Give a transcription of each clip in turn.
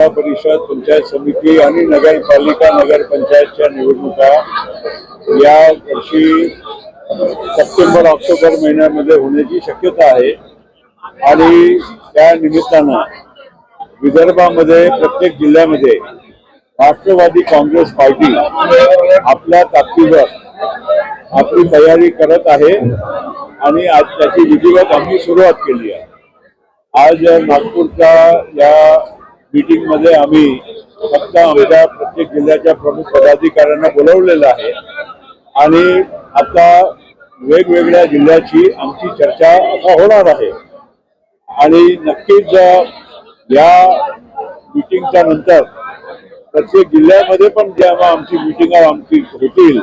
जिल्हा परिषद पंचायत समिती आणि नगरपालिका नगरपंचायतच्या निवडणुका या वर्षी सप्टेंबर ऑक्टोबर महिन्यामध्ये होण्याची शक्यता आहे. आणि त्या निमित्तानं विदर्भामध्ये प्रत्येक जिल्ह्यामध्ये राष्ट्रवादी काँग्रेस पार्टी आपल्या ताकदीवर आपली तयारी करत आहे आणि आज त्याची विधिवत आम्ही सुरुवात केली आहे. आज नागपूरच्या या मीटिंगमध्ये आम्ही फक्त आमच्या प्रत्येक जिल्ह्याच्या प्रमुख पदाधिकाऱ्यांना बोलवलेलं आहे. आणि आता वेगवेगळ्या जिल्ह्याची आमची चर्चा आता होणार आहे. आणि नक्कीच या मीटिंगच्या नंतर प्रत्येक जिल्ह्यामध्ये पण जेव्हा आमची मिटिंग आमची होतील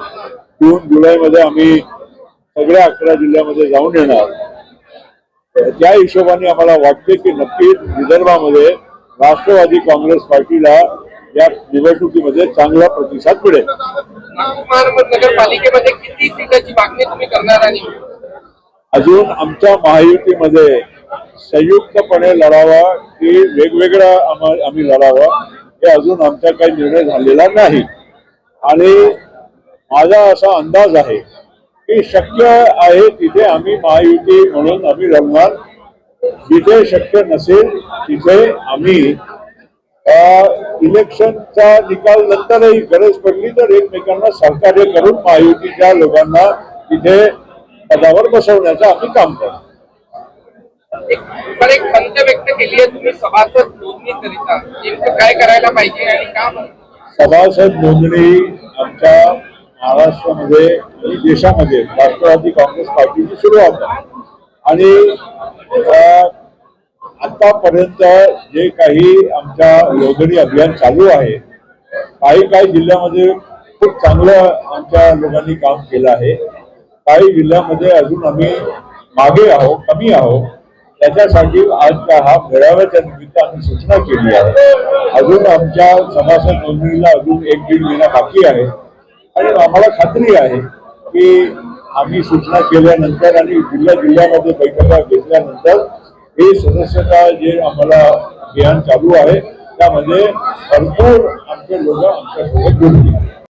जून जुलैमध्ये आम्ही सगळ्या अकरा जिल्ह्यामध्ये जाऊन येणार. त्या हिशोबाने आम्हाला वाटते की नक्कीच विदर्भामध्ये राष्ट्रवादी काँग्रेस पार्टीला या निवडणुकीमध्ये चांगला प्रतिसाद मिळेल. नगरपालिकेमध्ये किती सीटाची मागणी तुम्ही करणार आणि अजून आमच्या महायुतीमध्ये संयुक्तपणे लढावा की वेगवेगळा आम्हा- आम्ही लढावा हे अजून आमचा काही निर्णय झालेला नाही. आणि माझा असा अंदाज आहे की शक्य आहे तिथे आम्ही महायुती म्हणून आम्ही लढणार. जिथे शक्य नसेल तिथे आम्ही इलेक्शनचा निकाल नंतरही गरज पडली तर एकमेकांना सहकार्य करून महायुतीच्या लोकांना तिथे पदावर बसवण्याचं आम्ही काम करतो. एक पण एक खंत व्यक्त केली आहे तुम्ही सभासद नोंदणी करिता. नेमकं काय करायला पाहिजे आणि का सभासद नोंदणी आमच्या महाराष्ट्रामध्ये आणि देशामध्ये राष्ट्रवादी काँग्रेस पार्टीची सुरुवात आहे आणि आतापर्यंत जे काही आमच्या योजनी अभियान चालू आहे काही काही जिल्ह्यामध्ये खूप चांगलं आमच्या लोकांनी काम केलं आहे. काही जिल्ह्यामध्ये अजून आम्ही मागे आहोत कमी आहोत. त्याच्यासाठी आज हा मेळाव्याच्या निमित्त आम्ही सूचना केली आहे. अजून आमच्या सभासद नोंदणीला अजून एक दीड महिना बाकी आहे. आणि आम्हाला खात्री आहे की आम्ही सूचना केल्यानंतर आणि जिल्ह्या जिल्ह्यामध्ये बैठका घेतल्यानंतर हे सदस्यता जे आम्हाला अभियान चालू आहे त्यामध्ये भरपूर आमचे लोक आमच्यासोबत जोडतील